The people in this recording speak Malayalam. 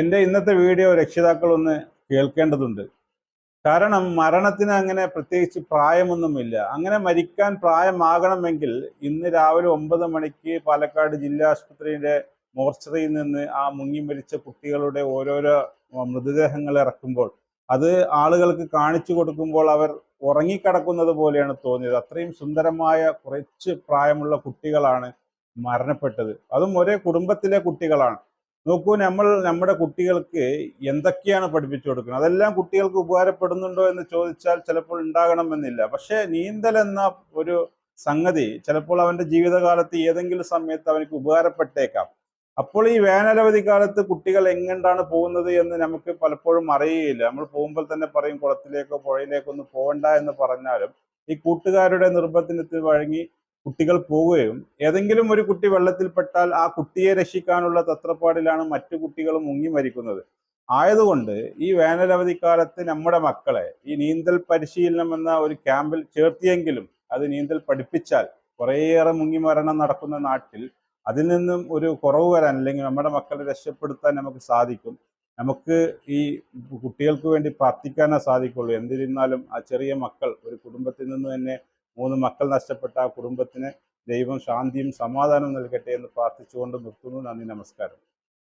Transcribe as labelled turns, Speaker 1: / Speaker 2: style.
Speaker 1: എന്റെ ഇന്നത്തെ വീഡിയോ രക്ഷിതാക്കളൊന്ന് കേൾക്കേണ്ടതുണ്ട്. കാരണം മരണത്തിന് അങ്ങനെ പ്രത്യേകിച്ച് പ്രായമൊന്നുമില്ല. അങ്ങനെ മരിക്കാൻ പ്രായമാകണമെങ്കിൽ ഇന്ന് രാവിലെ ഒമ്പത് മണിക്ക് പാലക്കാട് ജില്ലാ ആശുപത്രിയുടെ മോർച്ചറിയിൽ നിന്ന് ആ മുങ്ങി മരിച്ച കുട്ടികളുടെ ഓരോരോ മൃതദേഹങ്ങൾ ഇറക്കുമ്പോൾ അത് ആളുകൾക്ക് കാണിച്ചു കൊടുക്കുമ്പോൾ അവർ ഉറങ്ങിക്കിടക്കുന്നത് പോലെയാണ് തോന്നിയത്. അത്രയും സുന്ദരമായ കുറച്ച് പ്രായമുള്ള കുട്ടികളാണ് മരണപ്പെട്ടത്. അതും ഒരേ കുടുംബത്തിലെ കുട്ടികളാണ്. നോക്കൂ നമ്മൾ നമ്മുടെ കുട്ടികൾക്ക് എന്തൊക്കെയാണ് പഠിപ്പിച്ചു കൊടുക്കുന്നത്? അതെല്ലാം കുട്ടികൾക്ക് ഉപകാരപ്പെടുന്നുണ്ടോ എന്ന് ചോദിച്ചാൽ ചിലപ്പോൾ ഉണ്ടാകണമെന്നില്ല പക്ഷേ നീന്തൽ എന്ന ഒരു സംഗതി ചിലപ്പോൾ അവന്റെ ജീവിതകാലത്ത് ഏതെങ്കിലും സമയത്ത് അവനക്ക് ഉപകാരപ്പെട്ടേക്കാം. അപ്പോൾ ഈ വേനലവധി കാലത്ത് കുട്ടികൾ എങ്ങണ്ടാണ് പോകുന്നത് എന്ന് നമുക്ക് പലപ്പോഴും അറിയുകയില്ല നമ്മൾ പോകുമ്പോൾ തന്നെ പറയും കുളത്തിലേക്കോ പുഴയിലേക്കോ ഒന്നും പോകണ്ട എന്ന് പറഞ്ഞാലും ഈ കൂട്ടുകാരുടെ നിർബന്ധത്തിന് വഴങ്ങി കുട്ടികൾ പോവുകയും ഏതെങ്കിലും ഒരു കുട്ടി വെള്ളത്തിൽപ്പെട്ടാൽ ആ കുട്ടിയെ രക്ഷിക്കാനുള്ള തത്രപ്പാടിലാണ് മറ്റു കുട്ടികൾ മുങ്ങി മരിക്കുന്നത്. ആയതുകൊണ്ട് ഈ വേനലവധിക്കാലത്ത് നമ്മുടെ മക്കളെ ഈ നീന്തൽ പരിശീലനം എന്ന ഒരു ക്യാമ്പിൽ ചേർത്തിയെങ്കിലും അത് നീന്തൽ പഠിപ്പിച്ചാൽ കുറേയേറെ മുങ്ങി മരണം നടക്കുന്ന നാട്ടിൽ അതിൽ നിന്നും ഒരു കുറവ് വരാൻ അല്ലെങ്കിൽ നമ്മുടെ മക്കളെ രക്ഷപ്പെടുത്താൻ നമുക്ക് സാധിക്കും. നമുക്ക് ഈ കുട്ടികൾക്ക് വേണ്ടി പ്രാർത്ഥിക്കാനേ സാധിക്കുള്ളൂ. എന്തിരുന്നാലും ആ ചെറിയ മക്കൾ ഒരു കുടുംബത്തിൽ നിന്ന് തന്നെ മൂന്ന് മക്കൾ നഷ്ടപ്പെട്ട ആ കുടുംബത്തിന് ദൈവം ശാന്തിയും സമാധാനവും നൽകട്ടെ എന്ന് പ്രാർത്ഥിച്ചുകൊണ്ട് നിർത്തുന്നു. നന്ദി നമസ്കാരം.